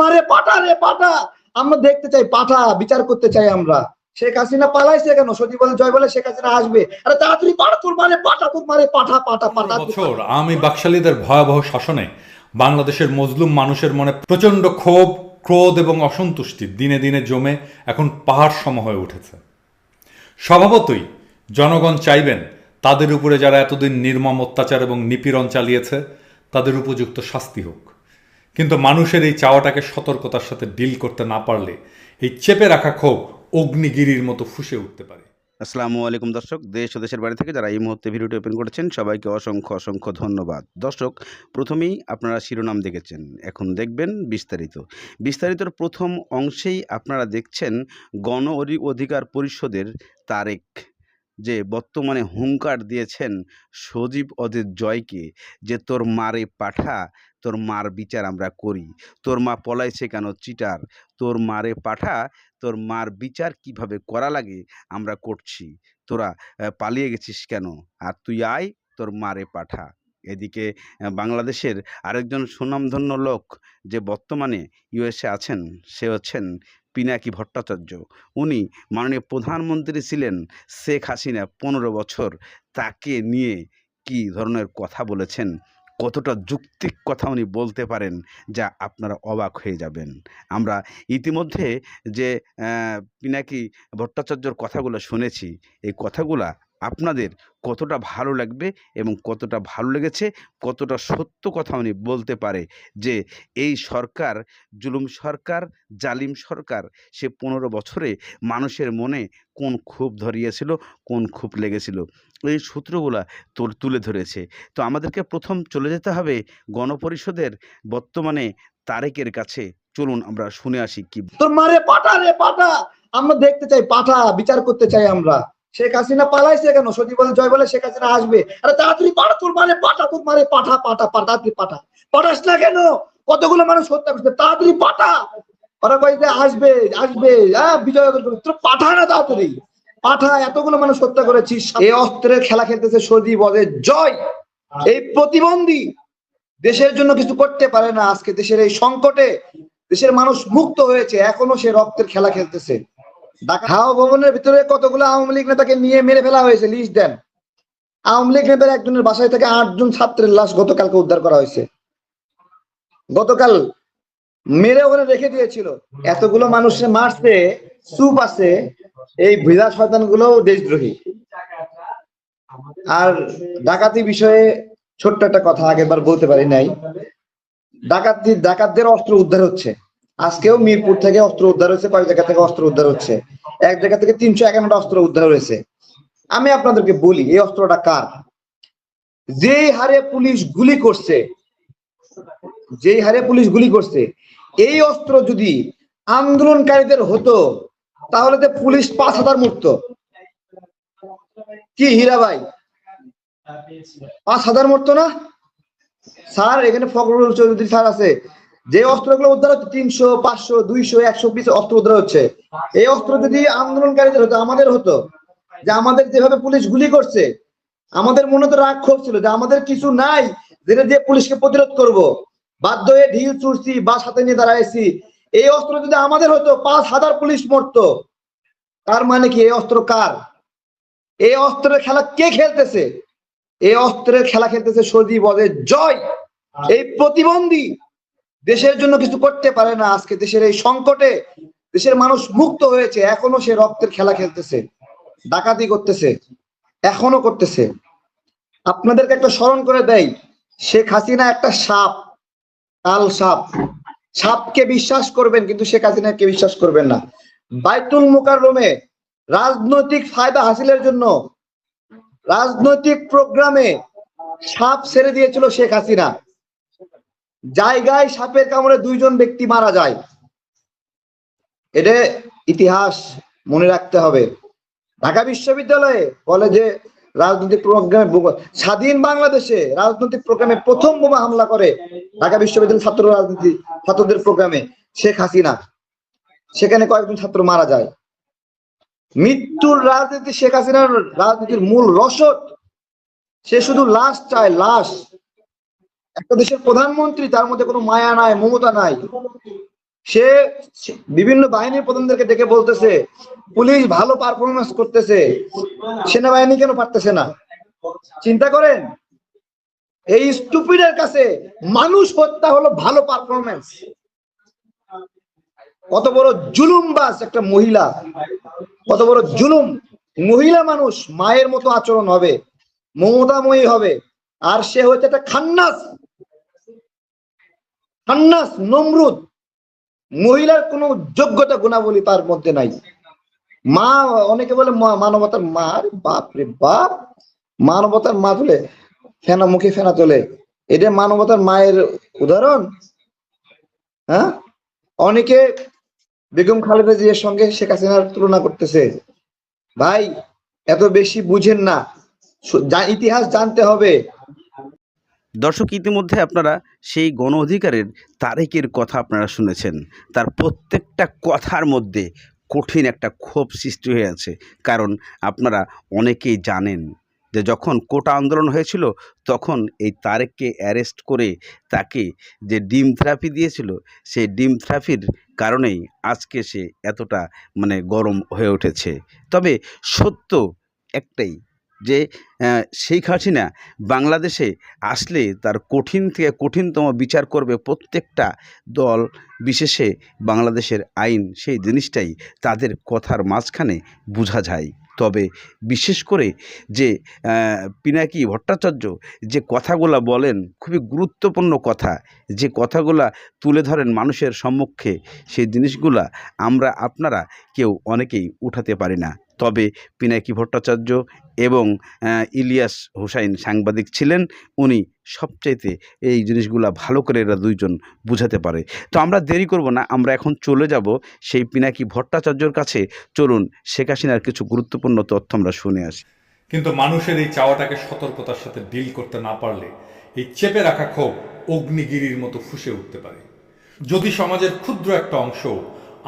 মারে, পাঠা রে, পাঠা। আমরা দেখতে চাই, পাঠা, বিচার করতে চাই আমরা। শেখ হাসিনা পালাইছে কেন? সত্যি বলে জয় বলে শেখ হাসিনা আসবে। আরে তাড়াতাড়ি পাঠা, তোর মারে, পাঠা, তোর মারে, পাঠা পাঠা পাঠা বছর আমি বাকশালীদের ভয়াবহ শাসনে বাংলাদেশের মজলুম মানুষের মনে প্রচণ্ড ক্ষোভ, ক্রোধ এবং অসন্তুষ্টি দিনে দিনে জমে এখন পাহাড় সম হয়ে উঠেছে। স্বভাবতই জনগণ চাইবেন তাদের উপরে যারা এতদিন নির্মম অত্যাচার এবং নিপীড়ন চালিয়েছে, তাদের উপযুক্ত শাস্তি হোক। কিন্তু মানুষের এই চাওয়াটাকে সতর্কতার সাথে ডিল করতে না পারলে এই চেপে রাখা ক্ষোভ অগ্নিগিরির মতো ফুসে উঠতে পারে। আসসালামু আলাইকুম দর্শক, দেশ ও দেশের বাড়ি থেকে যারা এই মুহূর্তে ভিডিওটি ওপেন করেছেন, সবাইকে অসংখ্য অসংখ্য ধন্যবাদ। দর্শক, প্রথমেই আপনারা শিরোনাম দেখেছেন, এখন দেখবেন বিস্তারিত। বিস্তারিতর প্রথম অংশেই আপনারা দেখছেন গণ অধিকার পরিষদের তারেক যে বর্তমানে হুঙ্কার দিয়েছেন সজীব অদের জয়কে যে তোর মারে পাঠা, তোর মার বিচার আমরা করি। তোর মা পলাইছে কেন চিটার? তোর মারে পাঠা, তোর মার বিচার কীভাবে করা লাগে আমরা করছি। তোরা পালিয়ে গেছিস কেন? আর তুই আয় তোর মারে পাঠা। এদিকে বাংলাদেশের আরেকজন সুনামধন্য লোক যে বর্তমানে ইউএসএ আছেন, সে হচ্ছেন পিনাকি ভট্টাচার্য। উনি মাননীয় প্রধানমন্ত্রী ছিলেন শেখ হাসিনা পনেরো বছর। তাকে নিয়ে কি ধরনের কথা বলেছেন? কতটা যুক্তিক কথা উনি বলতে পারেন যা আপনারা অবাক হয়ে যাবেন? আমরা ইতিমধ্যে যে পিনাকি ভট্টাচার্যর কথাগুলো শুনেছি, এই কথাগুলা আপনাদের কতটা ভালো লাগবে এবং কতটা ভালো লেগেছে, কতটা সত্য কথা উনি বলতে পারে যে এই সরকার, জুলুম সরকার, জালিম সরকার, সে পনেরো বছরে মানুষের মনে কোন ক্ষোভ ধরিয়েছিল, কোন ক্ষোভ লেগেছিল? এই সূত্রগুলা তোর তুলে ধরেছে। তো আমাদেরকে প্রথম চলে যেতে হবে গণপরিষদের বর্তমানে তারেকের কাছে। চলুন আমরা শুনে আসি কি তোর মারে পাঠা রে পাঠা! আমরা দেখতে চাই পাঠা, বিচার করতে চাই আমরা। শেখ হাসিনা পালাইছে কেন? সত্যি বলে জয় বলে শেখ হাসিনা আসবে। আরে তাড়াতাড়ি পাঠা তোর মানে পাঠা, তোর মানে পাঠা পাঠা পাঠা, তাড়াতাড়ি পাঠা। পাঠাস না কেন? কতগুলো মানুষ হত্যা করছে? তাড়াতাড়ি পাঠা। ওরা আসবে আসবে হ্যাঁ বিজয় তোর পাঠা না তাড়াতাড়ি। পাঠা, এতগুলো মানুষ হত্যা করেছিস এই অস্ত্রের খেলা খেলতেছে সজীব বলে জয়। এই প্রতিবন্ধী দেশের জন্য কিছু করতে পারে না। আজকে দেশের এই সংকটে দেশের মানুষ মুক্ত হয়েছে। এখনও সে রক্তের খেলা খেলতেছে। হাওয়া ভবনের ভিতরে কতগুলো আওয়ামী লীগ নেতাকে নিয়ে মেরে ফেলা হয়েছে? লিস্ট দেন। আওয়ামী লীগ নেতার একজনের বাসায় থেকে আটজন ছাত্রের লাশ গতকালকে উদ্ধার করা হয়েছে। গতকাল মেরে ওখানে রেখে দিয়েছিল। এতগুলো মানুষে মারছে চুপ আছে এই ভিলা শয়তানগুলো দেশদ্রোহী। আর ডাকাতি বিষয়ে ছোট্ট একটা কথা আগেরবার বলতে পারি নাই। ডাকাতি ডাকাতদের অস্ত্র উদ্ধার হচ্ছে। আজকেও মিরপুর থেকে অস্ত্র উদ্ধার হয়েছে, কয়েক জায়গা থেকে অস্ত্র উদ্ধার হচ্ছে। এক জায়গা থেকে তিনশো একান্নটা অস্ত্র উদ্ধার হয়েছে। আমি আপনাদেরকে বলি, এই অস্ত্রটা কার? যেই হারে পুলিশ গুলি করছে, যেই হারে পুলিশ গুলি করছে, এই অস্ত্র যদি আন্দোলনকারীদের হতো, তাহলে তো পুলিশ পাঁচ হাজার মুক্ত কি হীরা ভাই? পাঁচ হাজার মরতো না? স্যার, এখানে ফখরুল চৌধুরী স্যার আছে। যে অস্ত্রগুলো উদ্ধার হচ্ছে তিনশো, পাঁচশো, দুইশো, একশো পিস অস্ত্র উদ্ধার হচ্ছে। এই অস্ত্র যদি আন্দোলনকারীদের হতো, আমাদের হতো, যে আমাদের যেভাবে পুলিশ গুলি করছে, আমাদের মনে তো রাগ ক্ষোভ ছিল যে আমাদের কিছু নাই, যেটা দিয়ে পুলিশকে প্রতিরোধ করব। বাধ্য হয়ে ঢিল, চুরছি, বা সাথে নিয়ে দাঁড়াইছি। এই অস্ত্র যদি আমাদের হতো, পাঁচ হাজার পুলিশ মরতো, তার মানে কি এই অস্ত্র কার? এই অস্ত্রের খেলা কে খেলতেছে? এই অস্ত্রের খেলা খেলতেছে সজীব অজয় জয়। এই প্রতিবন্ধী দেশের জন্য কিছু করতে পারে না আজকে, দেশের এই সংকটে দেশের মানুষ মুক্ত হয়েছে, এখনও সে রক্তের খেলা খেলতেছে, ডাকাতি করতেছে, এখনও করতেছে। আপনাদেরকে একটা স্মরণ করে দেয় শেখ হাসিনা একটা সাপ, কাল সাপ। সাপকে বিশ্বাস করবেন, কিন্তু শেখ হাসিনাকে বিশ্বাস করবেন না। বাইতুল মুকাররমে রাজনৈতিক ফায়দা হাসিলের জন্য রাজনৈতিক প্রোগ্রামে সাপ ছেড়ে দিয়েছিল শেখ হাসিনা। জায়গায় সাপের কামড়ে দুইজন ব্যক্তি মারা যায়। এটা ইতিহাস মনে রাখতে হবে। ঢাকা বিশ্ববিদ্যালয়ে কলেজে রাজনৈতিক প্রোগ্রামে স্বাধীন বাংলাদেশে রাজনৈতিক প্রোগ্রামে প্রথম বোমা হামলা করে ঢাকা বিশ্ববিদ্যালয়ের ছাত্র রাজনীতি ছাত্রদের প্রোগ্রামে শেখ হাসিনা। সেখানে কয়েকজন ছাত্র মারা যায়। মৃত্যুর রাজনীতি শেখ হাসিনার রাজনীতির মূল রসদ। সে শুধু লাশ চায়, লাশ। একটা দেশের প্রধানমন্ত্রী, তার মধ্যে কোনো মায়া নাই, মমতা নাই। সে বিভিন্ন বাহিনীর প্রধানদেরকে ডেকে বলতেছে, পুলিশ ভালো পারফরমেন্স করতেছে, সেনাবাহিনী কেন পারতেছে না? চিন্তা করেন, এই স্টুপিডের কাছে মানুষ হত্যা হলো ভালো পারফরমেন্স কত বড় জুলুমবাজ একটা মহিলা, কত বড় জুলুম। মহিলা মানুষ মায়ের মতো আচরণ হবে, মমতাময়ী হবে, আর সে হচ্ছে একটা খান্নাস। খান্নাস নমরুদ, মহিলার কোনো যোগ্যতা গুণাবলী তার মধ্যে নাই। মা অনেকে বলে মানবতার মা বাপ রে বাপ, মানবতার মা তোলে ফেনা, মুখে ফেনা তোলে। এটা মানবতার মায়ের উদাহরণ? হ্যাঁ? অনেকে বেগম খালেদা জিয়ার সঙ্গে শেখ হাসিনার তুলনা করতেছে। ভাই, এত বেশি বুঝেন না। ইতিহাস জানতে হবে। দর্শক, ইতিমধ্যে আপনারা সেই গণ অধিকারের তারেকের কথা আপনারা শুনেছেন। তার প্রত্যেকটা কথার মধ্যে কঠিন একটা ক্ষোভ সৃষ্টি হয়ে আছে। কারণ আপনারা অনেকেই জানেন যে যখন কোটা আন্দোলন হয়েছিল, তখন এই তারেককে অ্যারেস্ট করে তাকে যে ডিম থেরাপি দিয়েছিল, সেই ডিম থেরাপির কারণেই আজকে সে এতটা মানে গরম হয়ে উঠেছে। তবে সত্য একটাই যে শেখ হাসিনা বাংলাদেশে আসলে তার কঠিন থেকে কঠিনতম বিচার করবে প্রত্যেকটা দল, বিশেষে বাংলাদেশের আইন, সেই জিনিসটাই তাদের কথার মাঝখানে বোঝা যায়। তবে বিশেষ করে যে পিনাকি ভট্টাচার্য যে কথাগুলা বলেন, খুবই গুরুত্বপূর্ণ কথা, যে কথাগুলা তুলে ধরেন মানুষের সম্মুখে, সেই জিনিসগুলা আমরা আপনারা কেউ অনেকেই উঠাতে পারি না। তবে পিনাকি ভট্টাচার্য এবং ইলিয়াস হুসাইন সাংবাদিক ছিলেন। উনি সবচাইতে এই জিনিসগুলা ভালো করে এরা দুইজন বুঝাতে পারে। তো আমরা দেরি করব না, আমরা এখন চলে যাব সেই পিনাকি ভট্টাচার্যর কাছে। চলুন, শেখ হাসিনার কিছু গুরুত্বপূর্ণ তথ্য আমরা শুনে আসি। কিন্তু মানুষের এই চাওয়াটাকে সতর্কতার সাথে ডিল করতে না পারলে এই চেপে রাখা ক্ষোভ অগ্নিগিরির মতো ফুসে উঠতে পারে। যদি সমাজের ক্ষুদ্র একটা অংশ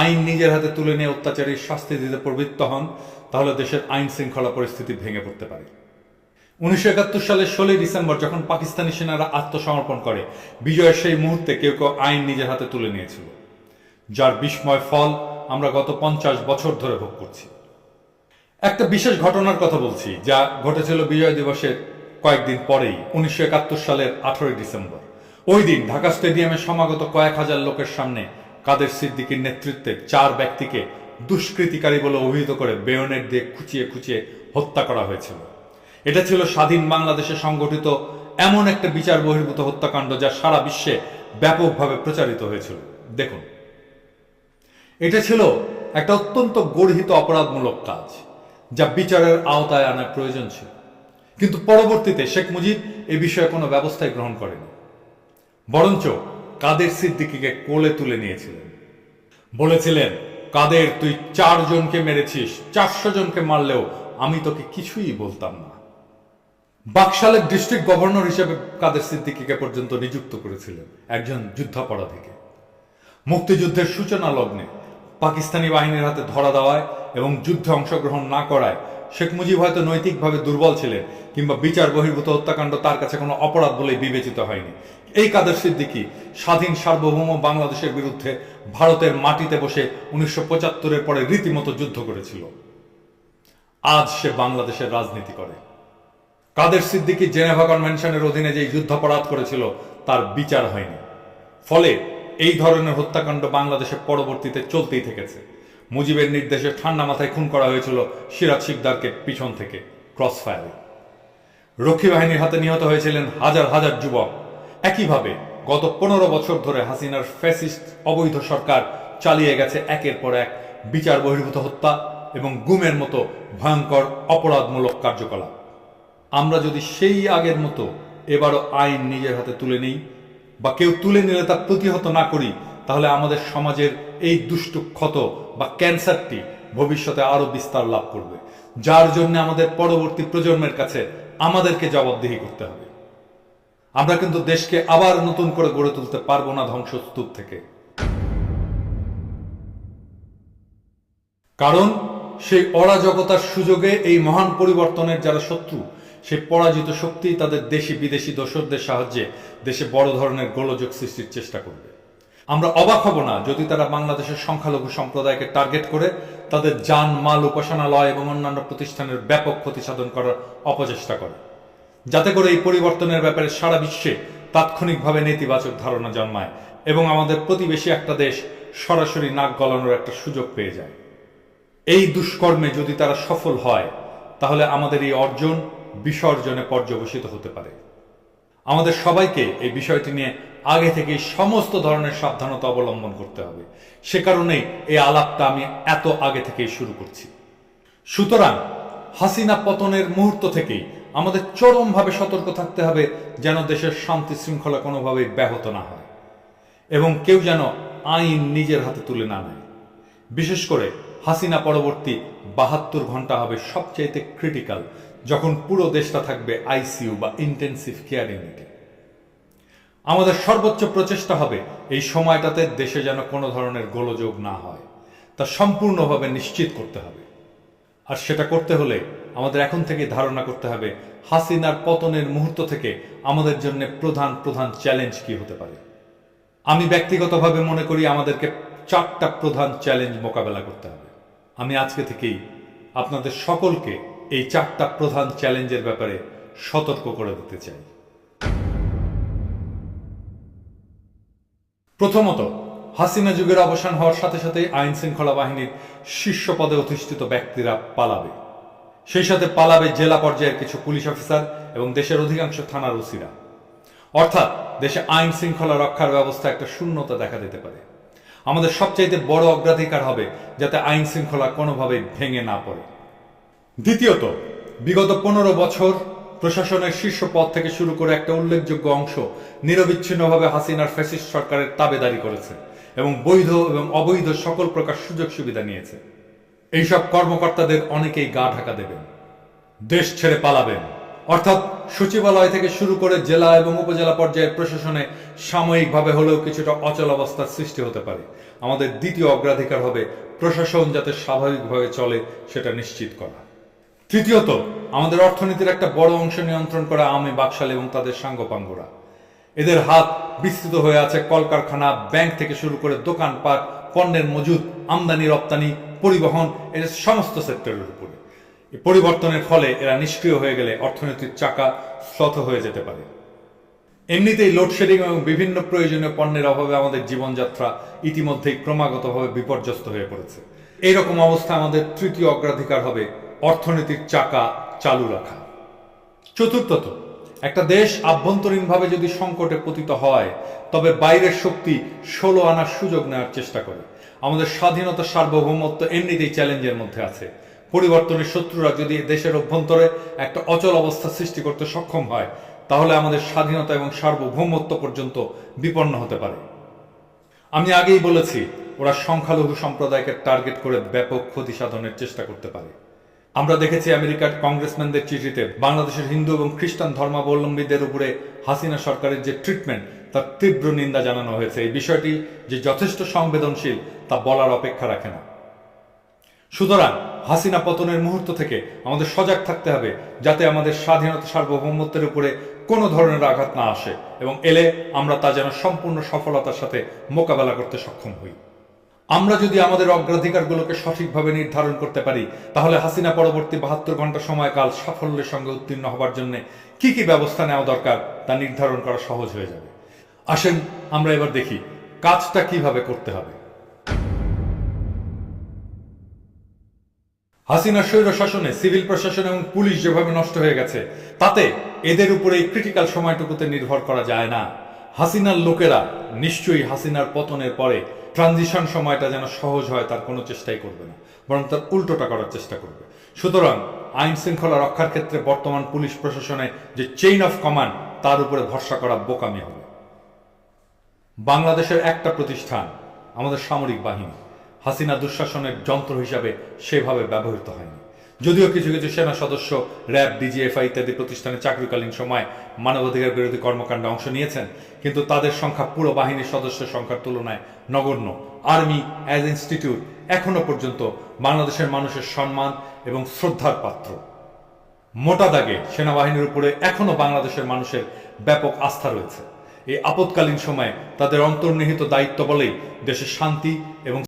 আইন নিজের হাতে তুলে নিয়ে অত্যাচারীর শাস্তি দিতে প্রবৃত্ত হন তাহলে দেশের আইন শৃঙ্খলা পরিস্থিতি ভেঙে পড়তে পারে। উনিশশো একাত্তর সালের ষোলোই ডিসেম্বর যখন পাকিস্তানি সেনারা আত্মসমর্পণ করে, বিজয়ের সেই মুহূর্তে কেউ কেউ আইন নিজের হাতে তুলে নিয়েছিল। যার বিস্ময় ফল আমরা গত পঞ্চাশ বছর ধরে ভোগ করছি। একটা বিশেষ ঘটনার কথা বলছি, যা ঘটেছিল বিজয় দিবসের কয়েকদিন পরেই, উনিশশো একাত্তর সালের আঠারোই ডিসেম্বর। ওই দিন ঢাকা স্টেডিয়ামে সমাগত কয়েক হাজার লোকের সামনে কাদের সিদ্দিকীর নেতৃত্বে চার ব্যক্তিকে দুষ্কৃতিকারী বলে অভিহিত করে বেয়নেট দিয়ে খুঁচিয়ে খুঁচিয়ে হত্যা করা হয়েছিল। এটা ছিল স্বাধীন বাংলাদেশে সংগঠিত এমন একটা বিচার বহির্ভূত হত্যাকাণ্ড যা সারা বিশ্বে ব্যাপকভাবে প্রচারিত হয়েছিল। দেখুন, এটা ছিল একটা অত্যন্ত গর্হিত অপরাধমূলক কাজ যা বিচারের আওতায় আনার প্রয়োজন ছিল। কিন্তু পরবর্তীতে শেখ মুজিব এ বিষয়ে কোনো ব্যবস্থাই গ্রহণ করেনি। বরঞ্চ কাদের সিদ্দিকিকে কোলে তুলে নিয়েছিলেন। বলেছিলেন কাদের তুই চারজনকে মেরেছিস? চারশো জনকে মারলেও আমি তোকে কিছুই বলতাম না। বাকশালের ডিস্ট্রিক্ট গভর্নর হিসেবে কাদের সিদ্দিকিকে পর্যন্ত নিযুক্ত করেছিলেন একজন যুদ্ধাপরাধীকে। মুক্তিযুদ্ধের সূচনা লগ্নে পাকিস্তানি বাহিনীর হাতে ধরা দেওয়ায় এবং যুদ্ধে অংশগ্রহণ না করায় শেখ মুজিব হয়তো নৈতিকভাবে দুর্বল ছিলেন, কিংবা বিচার বহির্ভূত হত্যাকাণ্ড তার কাছে কোনো অপরাধ বলেই বিবেচিত হয়নি। এই কাদের সিদ্দিকী? স্বাধীন সার্বভৌম বাংলাদেশের বিরুদ্ধে ভারতের মাটিতে বসে উনিশশো পঁচাত্তরের পরে রীতিমতো যুদ্ধ করেছিল। আজ সে বাংলাদেশের রাজনীতি করে। কাদের সিদ্দিকী জেনেভা কনভেনশনের অধীনে যে যুদ্ধাপরাধ করেছিল, তার বিচার হয়নি। ফলে এই ধরনের হত্যাকাণ্ড বাংলাদেশে পরবর্তীতে চলতেই থেকেছে। মুজিবের নির্দেশে ঠান্ডা মাথায় খুন করা হয়েছিল সিরাজ শিকদারকে পিছন থেকে ক্রস ফায়ারে রক্ষী বাহিনীর হাতে নিহত হয়েছিলেন হাজার হাজার যুবক। একইভাবে, গত পনেরো বছর ধরে হাসিনার ফ্যাসিস্ট অবৈধ সরকার চালিয়ে গেছে একের পর এক বিচার বহির্ভূত হত্যা এবং গুমের মতো ভয়ঙ্কর অপরাধমূলক কার্যকলাপ। আমরা যদি সেই আগের মতো এবারও আইন নিজের হাতে তুলে নেই বা কেউ তুলে নিলে তা প্রতিহত না করি তাহলে আমাদের সমাজের এই দুষ্টু ক্ষত বা ক্যান্সারটি ভবিষ্যতে আরও বিস্তার লাভ করবে। যার জন্য আমাদের পরবর্তী প্রজন্মের কাছে আমাদেরকে জবাবদিহি করতে হবে। আমরা কিন্তু দেশকে আবার নতুন করে গড়ে তুলতে পারব না ধ্বংসস্তূপ থেকে। কারণ সেই অরাজকতার সুযোগে এই মহান পরিবর্তনের যারা শত্রু, সেই পরাজিত শক্তি তাদের দেশি বিদেশি দোসরদের সাহায্যে দেশে বড় ধরনের গোলযোগ সৃষ্টির চেষ্টা করবে। আমরা অবাক হব না যদি তারা বাংলাদেশের সংখ্যালঘু সম্প্রদায়কে টার্গেট করে তাদের যান, মাল, উপাসনালয় এবং অন্যান্য প্রতিষ্ঠানের ব্যাপক ক্ষতি সাধন করার অপচেষ্টা করে। যাতে করে এই পরিবর্তনের ব্যাপারে সারা বিশ্বে তাৎক্ষণিকভাবে নেতিবাচক ধারণা জন্মায় এবং আমাদের প্রতিবেশী একটা দেশ সরাসরি নাক গলানোর একটা সুযোগ পেয়ে যায়। এই দুষ্কর্মে যদি তারা সফল হয়, তাহলে আমাদের এই অর্জন বিসর্জনে পর্যবসিত হতে পারে। আমাদের সবাইকে এই বিষয়টি নিয়ে আগে থেকে সমস্ত ধরনের সাবধানতা অবলম্বন করতে হবে। সে কারণেই এই আলাপটা আমি এত আগে থেকেই শুরু করছি। সুতরাং হাসিনা পতনের মুহূর্ত থেকেই আমাদের চরমভাবে সতর্ক থাকতে হবে যেন দেশের শান্তি শৃঙ্খলা কোনোভাবেই ব্যাহত না হয় এবং কেউ যেন আইন নিজের হাতে তুলে না নেয়। বিশেষ করে হাসিনা পরবর্তী বাহাত্তর ঘণ্টা হবে সবচাইতে ক্রিটিক্যাল যখন পুরো দেশটা থাকবে আইসিইউ বা ইন্টেন্সিভ কেয়ার ইউনিটে আমাদের সর্বোচ্চ প্রচেষ্টা হবে এই সময়টাতে দেশে যেন কোনো ধরনের গোলযোগ না হয়। তা সম্পূর্ণভাবে নিশ্চিত করতে হবে। আর সেটা করতে হলে আমাদের এখন থেকে ধারণা করতে হবে, হাসিনার পতনের মুহূর্ত থেকে আমাদের জন্য প্রধান প্রধান চ্যালেঞ্জ কি হতে পারে। আমি ব্যক্তিগতভাবে মনে করি আমাদেরকে চারটা প্রধান চ্যালেঞ্জ মোকাবেলা করতে হবে। আমি আজকে থেকেই আপনাদের সকলকে এই চারটা প্রধান চ্যালেঞ্জের ব্যাপারে সতর্ক করে দিতে চাই। প্রথমত, হাসিনা যুগের অবসান হওয়ার সাথে সাথে আইন শৃঙ্খলা বাহিনীর শীর্ষ পদে অধিষ্ঠিত ব্যক্তিরা পালাবে। সেই সাথে পালাবে জেলা পর্যায়ের কিছু পুলিশ অফিসার এবং দেশের অধিকাংশ থানার ওসিরা। অর্থাৎ, দেশে আইন শৃঙ্খলা রক্ষার ব্যবস্থা একটা শূন্যতা দেখা দিতে পারে। আমাদের সবচাইতে বড় অগ্রাধিকার হবে যাতে আইন শৃঙ্খলা কোনোভাবেই ভেঙে না পড়ে। দ্বিতীয়ত, বিগত পনেরো বছর প্রশাসনের শীর্ষ পদ থেকে শুরু করে একটা উল্লেখযোগ্য অংশ নিরবিচ্ছিন্নভাবে হাসিনার ফ্যাসিস্ট সরকারের তাবেদারি করেছে এবং বৈধ এবং অবৈধ সকল প্রকার সুযোগ সুবিধা নিয়েছে। এইসব কর্মকর্তাদের অনেকেই গা ঢাকা দেবেন, দেশ ছেড়ে পালাবেন। অর্থাৎ সচিবালয় থেকে শুরু করে জেলা এবং উপজেলা পর্যায়ের প্রশাসনে সাময়িকভাবে হলেও কিছুটা অচল অবস্থার সৃষ্টি হতে পারে। আমাদের দ্বিতীয় অগ্রাধিকার হবে প্রশাসন যাতে স্বাভাবিকভাবে চলে সেটা নিশ্চিত করা। তৃতীয়ত, আমাদের অর্থনীতির একটা বড় অংশ নিয়ন্ত্রণ করা আমি বাকশাল এবং তাদের সাঙ্গপাঙ্গরা। এদের হাত বিস্তৃত হয়ে আছে কলকারখানা, ব্যাংক থেকে শুরু করে দোকানপাট, পণ্যের মজুদ, আমদানি, রপ্তানি, পরিবহন, এর সমস্ত সেক্টরের উপরে। পরিবর্তনের ফলে এরা নিষ্ক্রিয় হয়ে গেলে অর্থনীতির চাকা শ্লথ হয়ে যেতে পারে। এমনিতেই লোডশেডিং এবং বিভিন্ন প্রয়োজনীয় পণ্যের অভাবে আমাদের জীবনযাত্রা ইতিমধ্যেই ক্রমাগতভাবে বিপর্যস্ত হয়ে পড়েছে। এইরকম অবস্থা আমাদের তৃতীয় অগ্রাধিকার হবে অর্থনীতির চাকা চালু রাখা। চতুর্থত, একটা দেশ আভ্যন্তরীণভাবে যদি সংকটে পতিত হয়, তবে বাইরের শক্তি ষোলো আনার সুযোগ নেওয়ার চেষ্টা করে। আমাদের স্বাধীনতা, সার্বভৌমত্ব এমনিতেই চ্যালেঞ্জের মধ্যে আছে। পরিবর্তনের শত্রুরা যদি দেশের অভ্যন্তরে একটা অচল অবস্থা সৃষ্টি করতে সক্ষম হয়, তাহলে আমাদের স্বাধীনতা এবং সার্বভৌমত্ব পর্যন্ত বিপন্ন হতে পারে। আমি আগেই বলেছি, ওরা সংখ্যালঘু সম্প্রদায়কে টার্গেট করে ব্যাপক ক্ষতি সাধনের চেষ্টা করতে পারে। আমরা দেখেছি আমেরিকার কংগ্রেসম্যানদের চিঠিতে, বাংলাদেশের হিন্দু এবং খ্রিস্টান ধর্মাবলম্বীদের উপরে হাসিনা সরকারের যে ট্রিটমেন্ট, তার তীব্র নিন্দা জানানো হয়েছে। এই বিষয়টি যে যথেষ্ট সংবেদনশীল, তা বলার অপেক্ষা রাখে না। সুতরাং হাসিনা পতনের মুহূর্ত থেকে আমাদের সজাগ থাকতে হবে, যাতে আমাদের স্বাধীনতা সার্বভৌমত্বের উপরে কোনো ধরনের আঘাত না আসে এবং এলে আমরা তা যেন সম্পূর্ণ সফলতার সাথে মোকাবেলা করতে সক্ষম হই। আমরা যদি আমাদের অগ্রাধিকারগুলোকে সঠিকভাবে নির্ধারণ করতে পারি, তাহলে হাসিনা পরবর্তী বাহাত্তর ঘণ্টা সময়কাল সাফল্যের সঙ্গে উত্তীর্ণ হবার জন্য কি কি ব্যবস্থা নেওয়া দরকার তা নির্ধারণ করা সহজ হয়ে যাবে। আসেন, আমরা এবার দেখি কাজটা কীভাবে করতে হবে। হাসিনার স্বৈর শাসনে, সিভিল প্রশাসন এবং পুলিশ যেভাবে নষ্ট হয়ে গেছে, তাতে এদের উপরে এই ক্রিটিক্যাল সময়টুকুতে নির্ভর করা যায় না। হাসিনার লোকেরা নিশ্চয়ই হাসিনার পতনের পরে ট্রানজিশন সময়টা যেন সহজ হয়, তার কোনো চেষ্টাই করবে না। বরং তার উল্টোটা করার চেষ্টা করবে। সুতরাং আইন শৃঙ্খলা রক্ষার ক্ষেত্রে বর্তমান পুলিশ প্রশাসনে যে চেইন অফ কমান্ড তার উপরে ভরসা করা বোকামি হবে। বাংলাদেশের একটা প্রতিষ্ঠান, আমাদের সামরিক বাহিনী, হাসিনা দুঃশাসনের যন্ত্র হিসাবে সেভাবে ব্যবহৃত হয়নি। যদিও কিছু কিছু সেনা সদস্য, র্যাব, ডিজিএফআই ইত্যাদি প্রতিষ্ঠানে চাকরিকালীন সময় মানবাধিকার বিরোধী কর্মকাণ্ডে অংশ নিয়েছেন, কিন্তু তাদের সংখ্যা পুরো বাহিনীর সদস্যের সংখ্যার তুলনায় নগণ্য। আর্মি অ্যাজ ইনস্টিটিউট এখনও পর্যন্ত বাংলাদেশের মানুষের সম্মান এবং শ্রদ্ধার পাত্র। মোটা দাগে সেনাবাহিনীর উপরে এখনও বাংলাদেশের মানুষের ব্যাপক আস্থা রয়েছে। এই আপৎকালীন সময়ে তাদের অন্তর্নিহিত দায়িত্ব বলেই দেশের শান্তি এবং